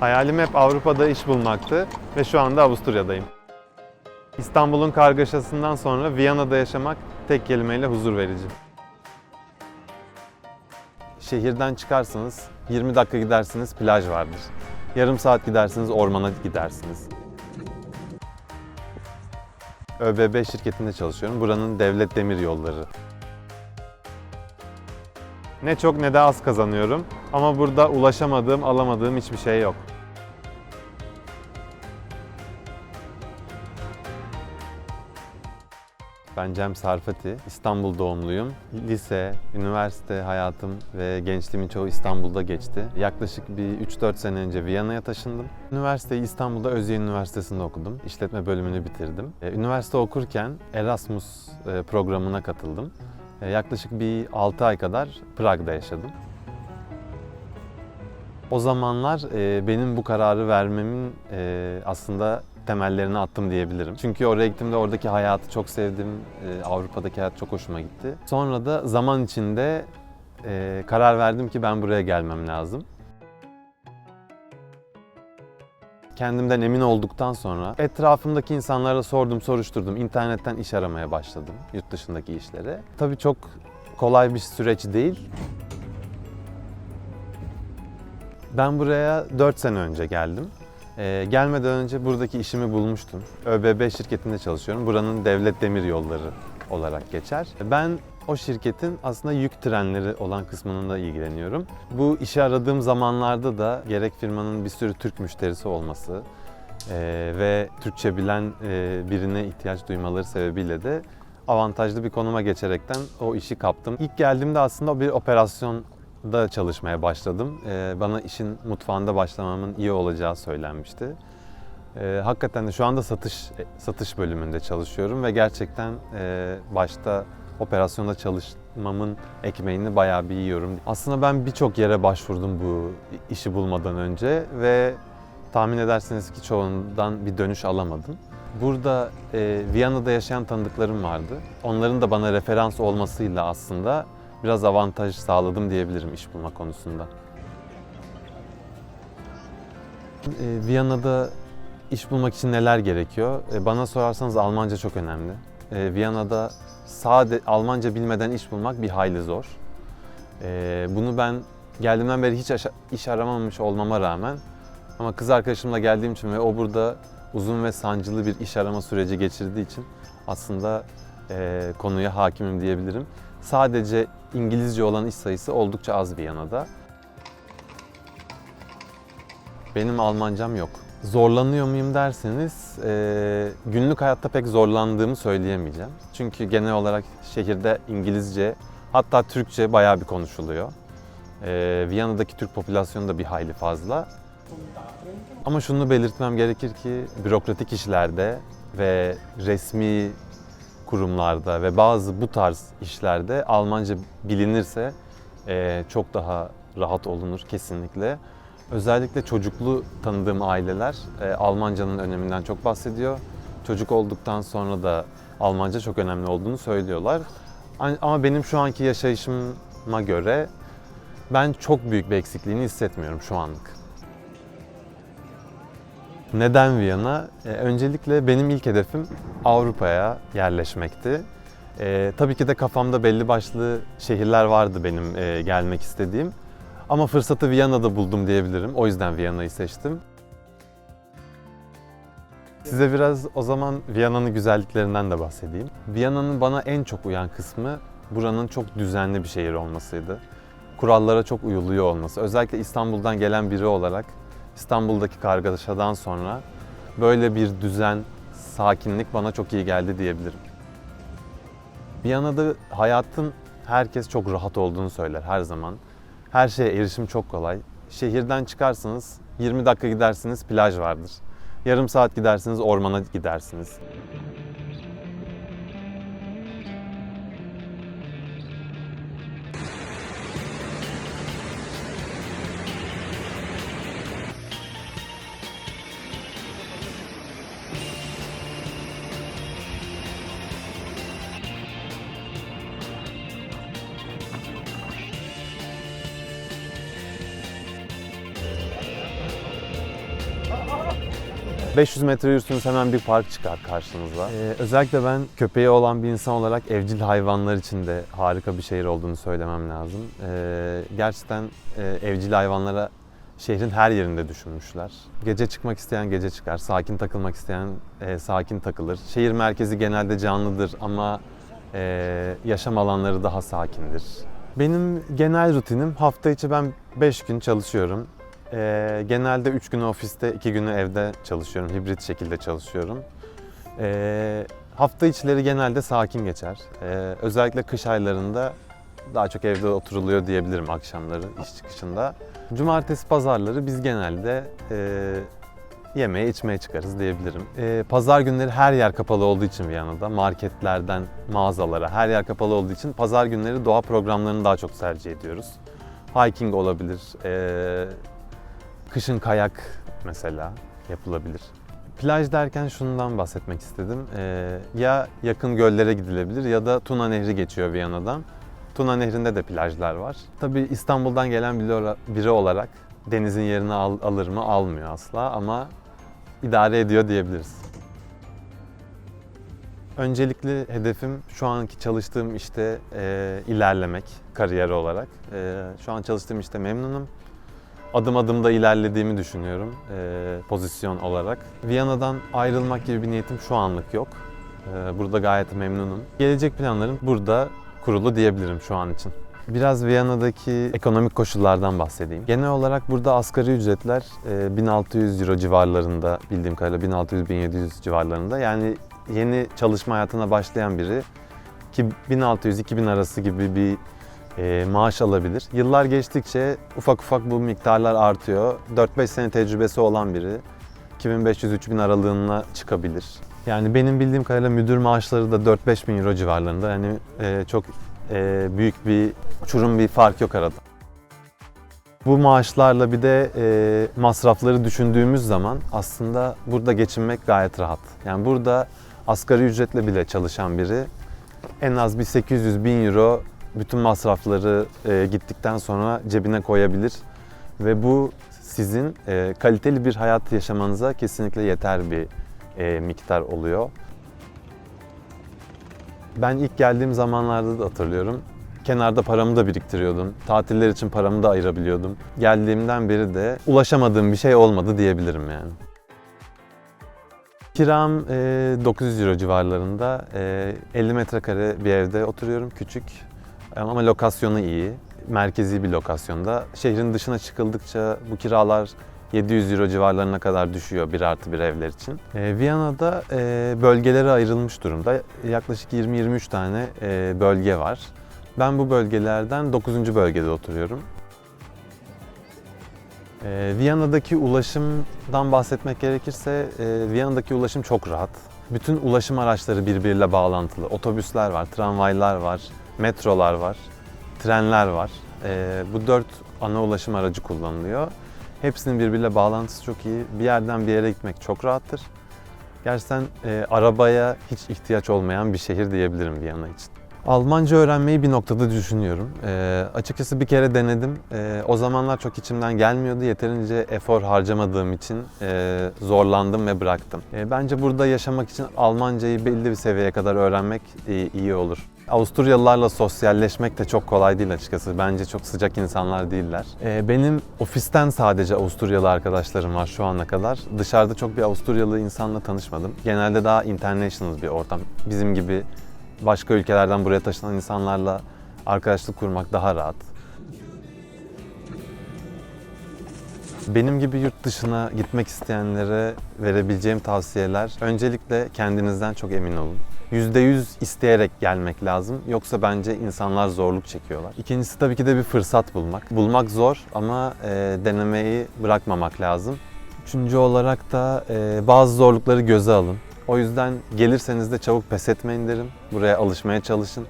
Hayalim hep Avrupa'da iş bulmaktı ve şu anda Avusturya'dayım. İstanbul'un kargaşasından sonra Viyana'da yaşamak tek kelimeyle huzur verici. Şehirden çıkarsınız, 20 dakika gidersiniz plaj vardır. Yarım saat gidersiniz ormana gidersiniz. ÖBB şirketinde çalışıyorum. Buranın devlet demir yolları. Ne çok ne de az kazanıyorum ama burada ulaşamadığım, alamadığım hiçbir şey yok. Ben Cem Sarfati, İstanbul doğumluyum. Lise, üniversite hayatım ve gençliğimin çoğu İstanbul'da geçti. Yaklaşık bir 3-4 sene önce Viyana'ya taşındım. Üniversiteyi İstanbul'da Özyeğin Üniversitesi'nde okudum. İşletme bölümünü bitirdim. E, Üniversite okurken Erasmus e, programına katıldım. E, Yaklaşık bir 6 ay kadar Prag'da yaşadım. O zamanlar e, benim bu kararı vermemin e, aslında temellerini attım diyebilirim. Çünkü oraya gittiğimde oradaki hayatı çok sevdim. E, Avrupa'daki hayat çok hoşuma gitti. Sonra da zaman içinde e, karar verdim ki ben buraya gelmem lazım. Kendimden emin olduktan sonra etrafımdaki insanlara sordum, soruşturdum. İnternetten iş aramaya başladım yurt dışındaki işlere. Tabii çok kolay bir süreç değil. Ben buraya 4 sene önce geldim. Ee, gelmeden önce buradaki işimi bulmuştum. ÖBB şirketinde çalışıyorum. Buranın devlet demir yolları olarak geçer. Ben o şirketin aslında yük trenleri olan kısmında ilgileniyorum. Bu işi aradığım zamanlarda da gerek firmanın bir sürü Türk müşterisi olması e, ve Türkçe bilen e, birine ihtiyaç duymaları sebebiyle de avantajlı bir konuma geçerekten o işi kaptım. İlk geldiğimde aslında bir operasyon da çalışmaya başladım. Ee, bana işin mutfağında başlamamın iyi olacağı söylenmişti. Ee, hakikaten de şu anda satış satış bölümünde çalışıyorum ve gerçekten e, başta operasyonda çalışmamın ekmeğini bayağı bir yiyorum. Aslında ben birçok yere başvurdum bu işi bulmadan önce ve tahmin edersiniz ki çoğundan bir dönüş alamadım. Burada e, Viyana'da yaşayan tanıdıklarım vardı. Onların da bana referans olmasıyla aslında biraz avantaj sağladım diyebilirim iş bulma konusunda. E, Viyana'da iş bulmak için neler gerekiyor? E, bana sorarsanız Almanca çok önemli. E, Viyana'da sade Almanca bilmeden iş bulmak bir hayli zor. E, bunu ben geldiğimden beri hiç iş aramamış olmama rağmen ama kız arkadaşımla geldiğim için ve o burada uzun ve sancılı bir iş arama süreci geçirdiği için aslında e, konuya hakimim diyebilirim. Sadece İngilizce olan iş sayısı oldukça az Viyana'da. Benim Almancam yok. Zorlanıyor muyum derseniz e, günlük hayatta pek zorlandığımı söyleyemeyeceğim. Çünkü genel olarak şehirde İngilizce hatta Türkçe bayağı bir konuşuluyor. E, Viyana'daki Türk popülasyonu da bir hayli fazla. Ama şunu belirtmem gerekir ki bürokratik işlerde ve resmi kurumlarda ve bazı bu tarz işlerde Almanca bilinirse eee, çok daha rahat olunur kesinlikle. Özellikle çocuklu tanıdığım aileler eee, Almanca'nın öneminden çok bahsediyor. Çocuk olduktan sonra da Almanca çok önemli olduğunu söylüyorlar. Ama benim şu anki yaşayışıma göre ben çok büyük bir eksikliğini hissetmiyorum şu anlık. Neden Viyana? Ee, öncelikle benim ilk hedefim Avrupa'ya yerleşmekti. Ee, tabii ki de kafamda belli başlı şehirler vardı benim e, gelmek istediğim. Ama fırsatı Viyana'da buldum diyebilirim. O yüzden Viyana'yı seçtim. Size biraz o zaman Viyana'nın güzelliklerinden de bahsedeyim. Viyana'nın bana en çok uyan kısmı buranın çok düzenli bir şehir olmasıydı. Kurallara çok uyuluyor olması. Özellikle İstanbul'dan gelen biri olarak İstanbul'daki kargaşadan sonra böyle bir düzen, sakinlik bana çok iyi geldi diyebilirim. Viyana'da hayatın herkes çok rahat olduğunu söyler her zaman. Her şeye erişim çok kolay. Şehirden çıkarsınız, 20 dakika gidersiniz plaj vardır. Yarım saat gidersiniz ormana gidersiniz. 500 metre yürürsünüz hemen bir park çıkar karşınıza. Ee, özellikle ben köpeği olan bir insan olarak evcil hayvanlar için de harika bir şehir olduğunu söylemem lazım. Ee, gerçekten e, evcil hayvanlara şehrin her yerinde düşünmüşler. Gece çıkmak isteyen gece çıkar, sakin takılmak isteyen e, sakin takılır. Şehir merkezi genelde canlıdır ama e, yaşam alanları daha sakindir. Benim genel rutinim hafta içi ben 5 gün çalışıyorum. E, genelde 3 günü ofiste, 2 günü evde çalışıyorum. Hibrit şekilde çalışıyorum. E, hafta içleri genelde sakin geçer. E, özellikle kış aylarında daha çok evde oturuluyor diyebilirim akşamları iş çıkışında. Cumartesi pazarları biz genelde e, yemeğe içmeye çıkarız diyebilirim. E, pazar günleri her yer kapalı olduğu için Viyana'da marketlerden mağazalara her yer kapalı olduğu için pazar günleri doğa programlarını daha çok tercih ediyoruz. Hiking olabilir, e, kışın kayak mesela yapılabilir. Plaj derken şundan bahsetmek istedim. E, ya yakın göllere gidilebilir ya da Tuna Nehri geçiyor Viyana'dan. Tuna Nehri'nde de plajlar var. Tabii İstanbul'dan gelen biri olarak denizin yerini al- alır mı? Almıyor asla ama idare ediyor diyebiliriz. Öncelikli hedefim şu anki çalıştığım işte e, ilerlemek kariyer olarak. E, şu an çalıştığım işte memnunum. Adım adım da ilerlediğimi düşünüyorum e, pozisyon olarak. Viyana'dan ayrılmak gibi bir niyetim şu anlık yok. E, burada gayet memnunum. Gelecek planlarım burada kurulu diyebilirim şu an için. Biraz Viyana'daki ekonomik koşullardan bahsedeyim. Genel olarak burada asgari ücretler e, 1600 euro civarlarında bildiğim kadarıyla 1600-1700 civarlarında. Yani yeni çalışma hayatına başlayan biri ki 1600-2000 arası gibi bir e, maaş alabilir. Yıllar geçtikçe ufak ufak bu miktarlar artıyor. 4-5 sene tecrübesi olan biri 2500-3000 aralığına çıkabilir. Yani benim bildiğim kadarıyla müdür maaşları da 4-5 bin euro civarlarında. Yani e, çok e, büyük bir uçurum bir fark yok arada. Bu maaşlarla bir de masrafları düşündüğümüz zaman aslında burada geçinmek gayet rahat. Yani burada asgari ücretle bile çalışan biri en az bir 800 bin euro bütün masrafları e, gittikten sonra cebine koyabilir. Ve bu sizin e, kaliteli bir hayat yaşamanıza kesinlikle yeter bir e, miktar oluyor. Ben ilk geldiğim zamanlarda da hatırlıyorum. Kenarda paramı da biriktiriyordum. Tatiller için paramı da ayırabiliyordum. Geldiğimden beri de ulaşamadığım bir şey olmadı diyebilirim yani. Kiram e, 900 euro civarlarında. E, 50 metrekare bir evde oturuyorum, küçük. Ama lokasyonu iyi. Merkezi bir lokasyonda. Şehrin dışına çıkıldıkça bu kiralar 700 euro civarlarına kadar düşüyor bir artı bir evler için. E, Viyana'da e, bölgelere ayrılmış durumda. Yaklaşık 20-23 tane e, bölge var. Ben bu bölgelerden 9. bölgede oturuyorum. E, Viyana'daki ulaşımdan bahsetmek gerekirse e, Viyana'daki ulaşım çok rahat. Bütün ulaşım araçları birbiriyle bağlantılı. Otobüsler var, tramvaylar var, metrolar var, trenler var. E, bu dört ana ulaşım aracı kullanılıyor. Hepsinin birbiriyle bağlantısı çok iyi. Bir yerden bir yere gitmek çok rahattır. Gerçekten e, arabaya hiç ihtiyaç olmayan bir şehir diyebilirim Viyana için. Almanca öğrenmeyi bir noktada düşünüyorum. E, açıkçası bir kere denedim. E, o zamanlar çok içimden gelmiyordu. Yeterince efor harcamadığım için e, zorlandım ve bıraktım. E, bence burada yaşamak için Almancayı belli bir seviyeye kadar öğrenmek e, iyi olur. Avusturyalılarla sosyalleşmek de çok kolay değil açıkçası. Bence çok sıcak insanlar değiller. Ee, benim ofisten sadece Avusturyalı arkadaşlarım var şu ana kadar. Dışarıda çok bir Avusturyalı insanla tanışmadım. Genelde daha international bir ortam. Bizim gibi başka ülkelerden buraya taşınan insanlarla arkadaşlık kurmak daha rahat. Benim gibi yurt dışına gitmek isteyenlere verebileceğim tavsiyeler öncelikle kendinizden çok emin olun. %100 isteyerek gelmek lazım. Yoksa bence insanlar zorluk çekiyorlar. İkincisi tabii ki de bir fırsat bulmak. Bulmak zor ama e, denemeyi bırakmamak lazım. Üçüncü olarak da e, bazı zorlukları göze alın. O yüzden gelirseniz de çabuk pes etmeyin derim. Buraya alışmaya çalışın.